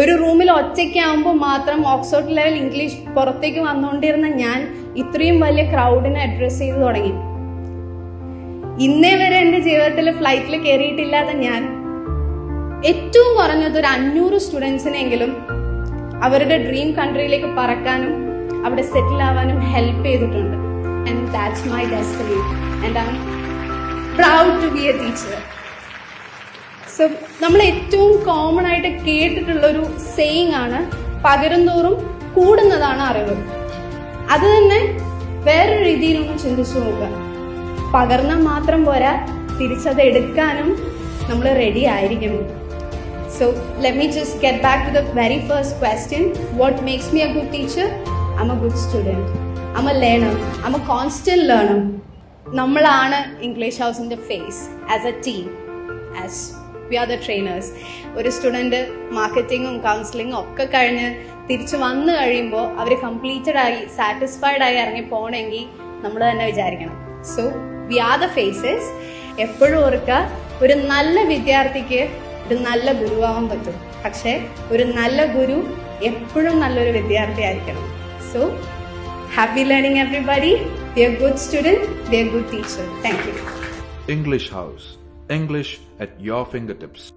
ഒരു റൂമിൽ ഒറ്റയ്ക്കാവുമ്പോൾ മാത്രം ഓക്സ്ഫോർഡ് ലെവൽ ഇംഗ്ലീഷ് പുറത്തേക്ക് വന്നുകൊണ്ടിരുന്ന ഞാൻ ഇത്രയും വലിയ ക്രൗഡിനെ അഡ്രസ്സ് ചെയ്തു തുടങ്ങി. ഇന്നേ വരെ എന്റെ ജീവിതത്തിൽ ഫ്ലൈറ്റിൽ കയറിയിട്ടില്ലാതെ ഞാൻ ഏറ്റവും കുറഞ്ഞത് ഒരു അഞ്ഞൂറ് സ്റ്റുഡൻസിനെങ്കിലും അവരുടെ ഡ്രീം കൺട്രിയിലേക്ക് പറക്കാനും അവിടെ സെറ്റിൽ ആവാനും ഹെൽപ്പ് ചെയ്തിട്ടുണ്ട്. And that's my destiny and I proud to be a teacher so നമ്മൾ ഏറ്റവും കോമൺ ആയിട്ട് കേട്ടിട്ടുള്ള ഒരു സെയിങ് ആണ് പകരം തോറും കൂടുന്നതാണ് അറിവ്. അത് തന്നെ വേറൊരു രീതിയിലൊന്ന് ചിന്തിച്ചു നോക്കുക. പകർന്നാൽ മാത്രം പോരാ തിരിച്ചത് എടുക്കാനും നമ്മൾ റെഡി ആയിരിക്കണം. So let me just get back to the very first question what makes me a good teacher I'm a good student I'm a learner I'm a constant learner നമ്മളാണ് ഇംഗ്ലീഷ് ഹൗസിന്റെ face as a team as we are the trainers ഒരു student മാർക്കറ്റിങ്ങും കൗൺസിലിങ്ങും ഒക്കെ കഴിഞ്ഞ് തിരിച്ച് വന്നു കഴിയുമ്പോൾ അവർ കംപ്ലീറ്റഡ് ആയി സാറ്റിസ്ഫൈഡ് ആയി ഇറങ്ങി പോകണമെങ്കിൽ നമ്മൾ തന്നെ വിചാരിക്കണം. So we are the faces എപ്പോഴും ഓർക്കുക ഒരു നല്ല വിദ്യാർത്ഥിക്ക് ഒരു നല്ല ഗുരുവാവാൻ പറ്റും. പക്ഷേ ഒരു നല്ല ഗുരു എപ്പോഴും നല്ലൊരു വിദ്യാർത്ഥി ആയിരിക്കണം. So happy learning everybody dear good student dear good teacher thank you English House. English at your fingertips.